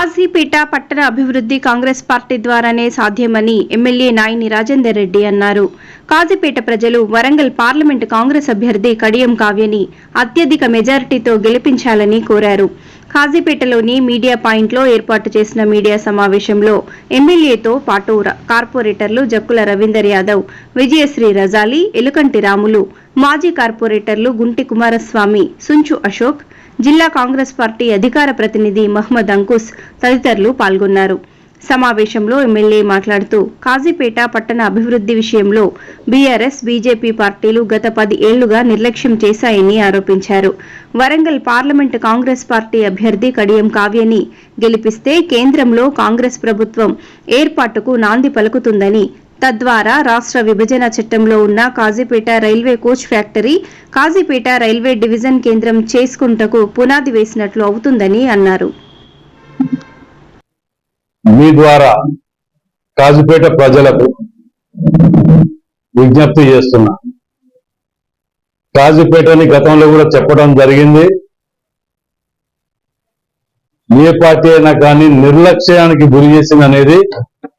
కాజీపేట పట్టణ అభివృద్ధి కాంగ్రెస్ పార్టీ ద్వారానే సాధ్యమని ఎమ్మెల్యే నాయిని రాజేందర్ రెడ్డి అన్నారు. కాజీపేట ప్రజలు వరంగల్ పార్లమెంటు కాంగ్రెస్ అభ్యర్థి కడియం కావ్యని అత్యధిక మెజారిటీతో గెలిపించాలని కోరారు. కాజీపేటలోని మీడియా పాయింట్లో ఏర్పాటు చేసిన మీడియా సమావేశంలో ఎమ్మెల్యేతో పాటు కార్పొరేటర్లు జక్కుల రవీందర్ యాదవ్ విజయశ్రీ రజాలి ఎలుకంటి రాములు మాజీ కార్పొరేటర్లు గుంటి కుమారస్వామి సుంచు అశోక్ జిల్లా కాంగ్రెస్ పార్టీ అధికార ప్రతినిధి మహ్మద్ అంకుస్ తదితరులు పాల్గొన్నారు. సమావేశంలో ఎమ్మెల్యే మాట్లాడుతూ కాజీపేట పట్టణ అభివృద్ధి విషయంలో బీఆర్ఎస్ బీజేపీ పార్టీలు గత పది ఏళ్ళుగా నిర్లక్ష్యం చేశాయని ఆరోపించారు. వరంగల్ పార్లమెంటు కాంగ్రెస్ పార్టీ అభ్యర్థి కడియం కావ్యని గెలిపిస్తే కేంద్రంలో కాంగ్రెస్ ప్రభుత్వం ఏర్పాటుకు నాంది పలుకుతుందని తద్వారా రాష్ట్ర విభజన చట్టంలో ఉన్న Kazipet railway coach factory Kazipet railway division కేంద్రం చేసుకుంటకు పునాది వేసినట్లు అవుతుందని అన్నారు. మీ ద్వారా కాజుపేట ప్రజలకు విజ్ఞప్తి చేస్తున్నా. కాజుపేటని గతంలో కూడా చెప్పడం జరిగింది. ఏ పార్టీ అయినా కానీ నిర్లక్ష్యానికి గురి చేసింది అనేది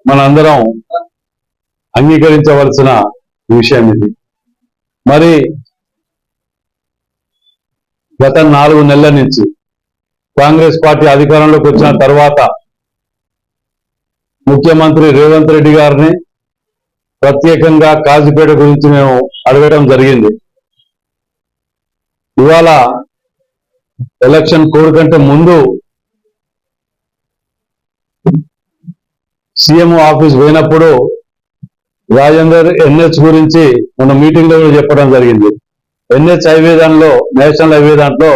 మనందరం అంగీకరించవలసిన విషయం ఇది. మరి గత నాలుగు నెలల నుంచి కాంగ్రెస్ పార్టీ అధికారంలోకి వచ్చిన తర్వాత ముఖ్యమంత్రి రేవంత్ రెడ్డి గారిని ప్రత్యేకంగా కాజీపేట గురించి మేము అడగడం జరిగింది. ఇవాళ ఎలక్షన్ కోడ్ కంటే ముందు సీఎం ఆఫీస్ పోయినప్పుడు రాజేందర్ ఎన్హెచ్ గురించి మన మీటింగ్లో కూడా చెప్పడం జరిగింది. ఎన్హెచ్ హైవే దానిలో నేషనల్ హైవే దాంట్లో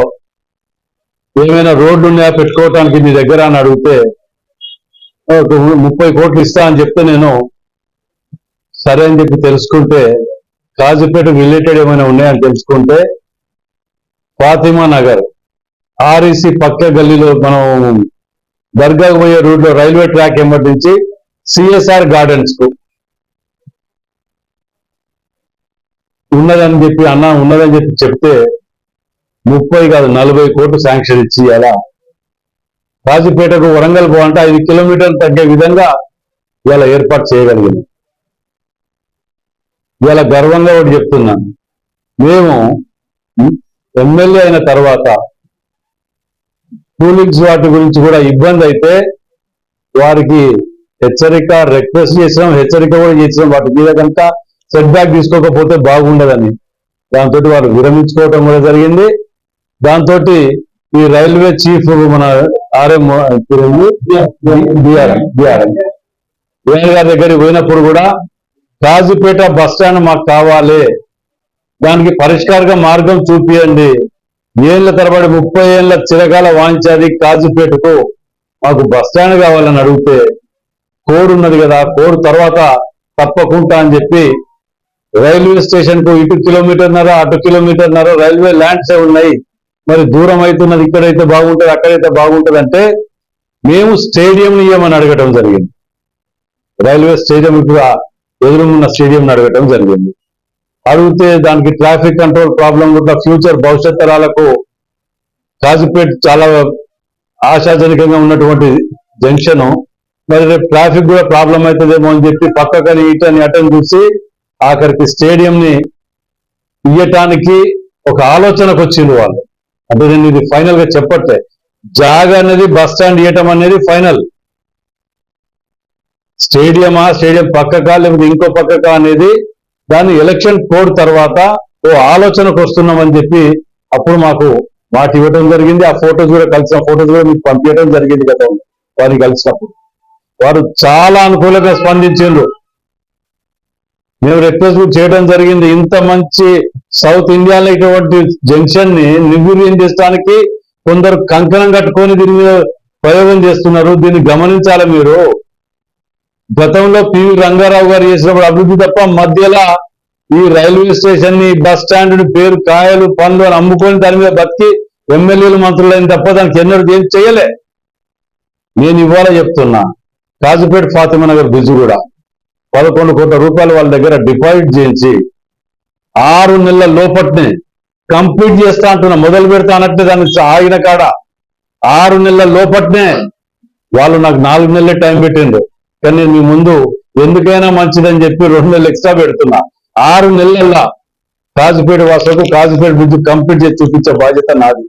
ఏమైనా రోడ్లు ఉన్నాయా పెట్టుకోవటానికి మీ దగ్గర అని అడిగితే ముప్పై కోట్లు ఇస్తా అని చెప్తే నేను సరే అని చెప్పి తెలుసుకుంటే కాజీపేట రిలేటెడ్ ఏమైనా ఉన్నాయని తెలుసుకుంటే ఫాతిమా నగర్ ఆర్ఈసి పక్క గల్లీలో మనం దర్గాకు పోయే రూట్లో రైల్వే ట్రాక్ ఎంబడి సిఎస్ఆర్ గార్డెన్స్కు ఉన్నదని చెప్పి అన్న ఉన్నదని చెప్పి చెప్తే ముప్పై కాదు నలభై కోట్లు శాంక్షన్ ఇచ్చి అలా కాజీపేటకు వరంగల్ పోవంటే ఐదు కిలోమీటర్లు తగ్గే విధంగా ఇలా ఏర్పాటు చేయగలిగింది. ఇలా గర్వంగా ఒకటి చెప్తున్నాను మేము ఎమ్మెల్యే అయిన తర్వాత కూలింగ్స్ వాటి గురించి కూడా ఇబ్బంది అయితే వారికి హెచ్చరిక రిక్వెస్ట్ చేసినాం హెచ్చరిక కూడా చేసినాం. వాటి మీద కనుక సెట్ బ్యాక్ తీసుకోకపోతే బాగుండదని. దాంతో వారు విరమించుకోవటం కూడా జరిగింది. దాంతో ఈ రైల్వే చీఫ్ మన ఆర్ఎం బిఆర్ఎం బిఆర్ఎం వేణు గారి దగ్గరికి పోయినప్పుడు కూడా కాజీపేట బస్ స్టాండ్ మాకు కావాలి దానికి పరిష్కారంగా మార్గం చూపియండి ఏళ్ళ తరబడి ముప్పై ఏళ్ళ చిరకాల వాంచాది కాజీపేటకు మాకు బస్ స్టాండ్ కావాలని అడిగితే కోడ్ ఉన్నది కదా కోడ్ తర్వాత తప్పకుండా అని చెప్పి రైల్వే స్టేషన్కు ఇటు కిలోమీటర్న్నర అటు కిలోమీటర్న్నర రైల్వే ల్యాండ్స్ ఉన్నాయి? మరి దూరం అవుతున్నది ఇక్కడైతే బాగుంటుంది అక్కడైతే బాగుంటుంది అంటే మేము స్టేడియం ఇవ్వమని అడగటం జరిగింది. రైల్వే స్టేడియం ఇప్పుడు ఎదురున్న స్టేడియం అడగటం జరిగింది. అడిగితే దానికి ట్రాఫిక్ కంట్రోల్ ప్రాబ్లం కూడా ఫ్యూచర్ భవిష్యత్ తరాలకు కాజీపేట్ చాలా ఆశాజనకంగా ఉన్నటువంటి జంక్షన్ మరి రేపు ట్రాఫిక్ కూడా ప్రాబ్లం అవుతుందేమో అని చెప్పి పక్కకని ఇటని అటని చూసి ఆఖరికి స్టేడియం ని ఇయ్యటానికి ఒక ఆలోచనకు వచ్చింది వాళ్ళు. అంటే నేను ఇది ఫైనల్గా చెప్పట్లే. జాగా అనేది బస్ స్టాండ్ ఇవ్వటం అనేది ఫైనల్ స్టేడియమా స్టేడియం పక్కకా లేకపోతే ఇంకో పక్కకా అనేది దాన్ని ఎలక్షన్ కోడ్ తర్వాత ఓ ఆలోచనకు వస్తున్నామని చెప్పి అప్పుడు మాకు మాట ఇవ్వడం జరిగింది. ఆ ఫోటోస్ కూడా కలిసిన ఫోటోస్ కూడా మీకు పంపించడం జరిగింది కదా వారిని కలిసినప్పుడు. వారు చాలా అనుకూలంగా స్పందించారు మేము రిక్వెస్ట్ చేయడం జరిగింది. ఇంత మంచి సౌత్ ఇండియాలో ఇటువంటి జంక్షన్ని నిర్వీర్యం చేయడానికి కొందరు కంకణం కట్టుకొని దీని మీద ప్రయోగం చేస్తున్నారు. దీన్ని గమనించాలి మీరు. గతంలో పివి రంగారావు గారు చేసినప్పుడు అభివృద్ధి తప్ప మధ్యలో ఈ రైల్వే స్టేషన్ని బస్ స్టాండ్ పేరు కాయలు పనులు అని అమ్ముకొని దాని మీద బతికి ఎమ్మెల్యేలు మంత్రులైన తప్ప దానికి ఎన్నడూ ఏం చేయలే. నేను ఇవాళ చెప్తున్నా. కాజుపేట ఫాతిమా నగర్ బ్రిడ్జ్ కూడా. పదకొండు కోట్ల రూపాయలు వాళ్ళ దగ్గర డిపాజిట్ చేయించి ఆరు నెలల లోపట్నే కంప్లీట్ చేస్తా అంటున్నా మొదలు పెడతా అన్నట్టు దాన్ని ఆగిన కాడ ఆరు నెలల లోపట్నే వాళ్ళు నాకు నాలుగు నెలలే టైం పెట్టిండు కానీ మీ ముందు ఎందుకైనా మంచిదని చెప్పి రెండు నెలలు ఎక్స్ట్రా పెడుతున్నా. ఆరు నెలల కాజుపేట వాసులకు కాజుపేట బ్రిడ్జ్ కంప్లీట్ చేసి చూపించే బాధ్యత నాది.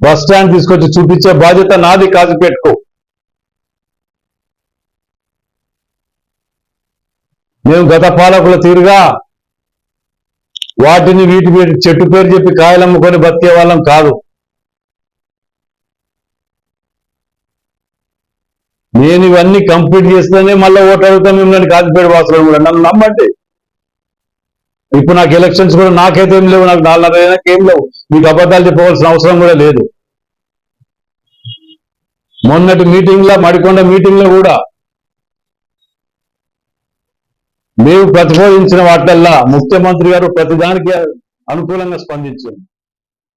బస్ స్టాండ్ తీసుకొచ్చి చూపించే బాధ్యత నాది కాజుపేటకు. మేము గత పాలకుల తీరుగా వాటిని వీటి వీటి చెట్టు పేరు చెప్పి కాయలు అమ్ముకొని బతికే వాళ్ళం కాదు. నేను ఇవన్నీ కంప్లీట్ చేస్తేనే మళ్ళీ ఓటు అడుగుతాం మిమ్మల్ని కాజుపేట వాసులు కూడా. నన్ను నమ్మండి. ఇప్పుడు నాకు ఎలక్షన్స్ కూడా నాకైతే ఏం లేవు నాకు నాలుగున్నర అయినాక ఏం లేవు. మీకు అబద్ధాలు చెప్పవలసిన అవసరం కూడా లేదు. మొన్నటి మీటింగ్లో మడికొండ మీటింగ్లో కూడా మేము ప్రతిపాదించిన వాటిల్లా ముఖ్యమంత్రి గారు ప్రతిదానికి అనుకూలంగా స్పందించారు.